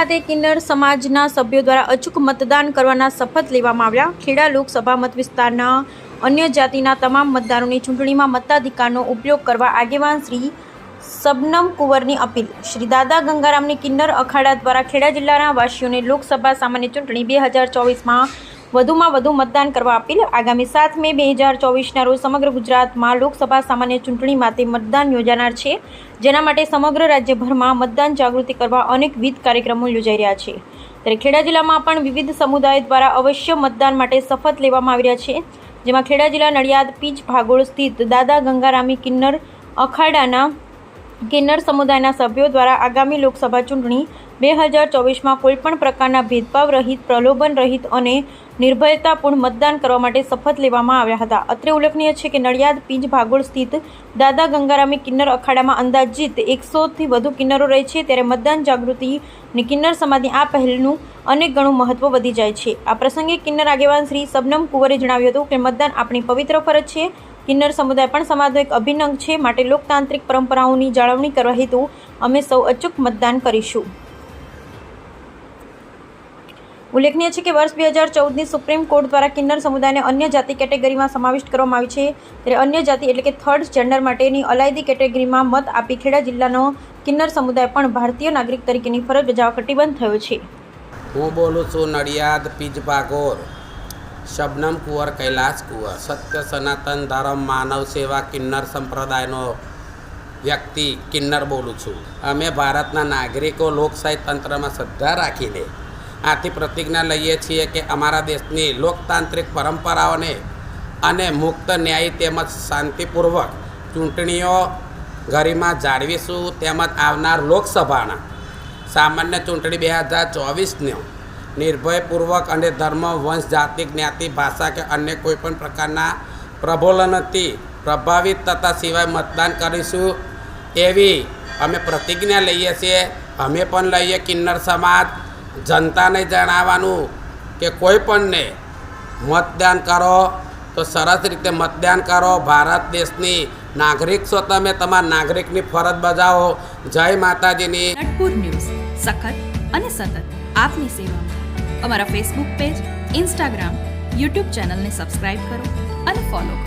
ખાતે કિન્નર સમાજના સભ્યો દ્વારા અચૂક મતદાન કરવાના શપથ લેવામાં આવ્યા. ખેડા લોકસભા મત વિસ્તારના અન્ય જાતિના તમામ મતદારોની ચૂંટણીમાં મતાધિકારનો ઉપયોગ કરવા આગેવાન શ્રી સબનમ કુંવરની અપીલ. શ્રી દાદા ગંગારામની કિન્નર અખાડા દ્વારા ખેડા જિલ્લાના વાસીઓને લોકસભા સામાન્ય ચૂંટણી બે હજાર ચોવીસમાં વધુમાં વધુ મતદાન કરવા અપીલ. આગામી સાત મે બે હજાર ચોવીસના રોજ સમગ્ર ગુજરાતમાં લોકસભા સામાન્ય ચૂંટણી માટે મતદાન યોજાનાર છે, જેના માટે સમગ્ર રાજ્યભરમાં મતદાન જાગૃતિ કરવા અનેકવિધ કાર્યક્રમો યોજાઈ રહ્યા છે. ત્યારે ખેડા જિલ્લામાં પણ વિવિધ સમુદાય દ્વારા અવશ્ય મતદાન માટે શપથ લેવામાં આવી રહ્યા છે, જેમાં ખેડા જિલ્લા નડિયાદ, પીચ ભાગોળ સ્થિત દાદા ગંગારામી કિન્નર અખાડાના કિન્નર સમુદાયના સભ્યો દ્વારા આગામી લોકસભા ચૂંટણી બે હજાર ચોવીસમાં કોઈપણ પ્રકારના ભેદભાવ રહિત, પ્રલોભન રહિત અને નિર્ભયતાપૂર્ણ મતદાન કરવા માટે શપથ લેવામાં આવ્યા હતા. અત્રે ઉલ્લેખનીય છે કે નડિયાદ, પીંજ, ભાગોળ સ્થિત દાદા ગંગારામી કિન્નર અખાડામાં અંદાજિત એકસોથી વધુ કિન્નરો રહે છે. ત્યારે મતદાન જાગૃતિ અને કિન્નર સમાજની આ પહેલનું અનેક ગણું મહત્વ વધી જાય છે. આ પ્રસંગે કિન્નર આગેવાન શ્રી સબનમ કુંવરે જણાવ્યું હતું કે મતદાન આપણી પવિત્ર ફરજ છે. કિન્નર સમુદાય પણ સમાજનો એક અભિન્ન અંગ છે. માટે લોકતાંત્રિક પરંપરાઓની જાળવણી કરવા હેતુ અમે સૌ અચૂક મતદાન કરીશું. ઉલ્લેખનીય છે કે વર્ષ બે હજાર ચૌદની સુપ્રીમ કોર્ટ દ્વારા કિન્નર સમુદાયને અન્ય જાતિ કેટેગરીમાં સમાવિષ્ટ કરવામાં આવી છે. ત્યારે અન્ય જાતિ એટલે કે થર્ડ જેન્ડર માટેની અલાયદી કેટેગરીમાં મત આપી ખેડા જિલ્લાનો કિન્નર સમુદાય પણ ભારતીય નાગરિક તરીકેની ફરજ બજાવવા કટિબંધ થયો છે. હું બોલું છું નડિયાદ પીજભાગોર શબનમ કુંવર કૈલાસ કુંવર. સત્ય સનાતન ધર્મ માનવ સેવા કિન્નર સંપ્રદાયનો વ્યક્તિ કિન્નર બોલું છું. અમે ભારતના નાગરિકો લોકશાહી તંત્રમાં શ્રદ્ધા રાખીને આથી પ્રતિજ્ઞા લઈએ છીએ કે અમારા દેશની લોકતાંત્રિક પરંપરાઓને અને મુક્ત ન્યાયી તેમજ શાંતિપૂર્વક ચૂંટણીઓ ગરિમા જાળવીશું તેમજ આવનાર લોકસભાના સામાન્ય ચૂંટણી બે હજાર ચોવીસને નિર્ભયપૂર્વક અને ધર્મ વંશ જાતિ, જ્ઞાતિ, ભાષા કે અન્ય કોઈપણ પ્રકારના પ્રબોલનથી પ્રભાવિત થતા સિવાય મતદાન કરીશું એવી અમે પ્રતિજ્ઞા લઈએ છીએ. અમે પણ લઈએ કિન્નર સમાજ. જનતાને જણાવવાનું કે કોઈ પણને મતદાન કરો, તો સરસ રીતે મતદાન કરો. ભારત દેશની નાગરિક છો તમે, તમારા નાગરિકની ફરજ બજાવો. જય માતાજીની. નટપુર ન્યૂઝ, સખત અને સતત આપની સેવામાં અમારા ફેસબુક પેજ ઇન્સ્ટાગ્રામ યુટ્યુબ ચેનલને સબસ્ક્રાઇબ કરો અને ફોલો કરો.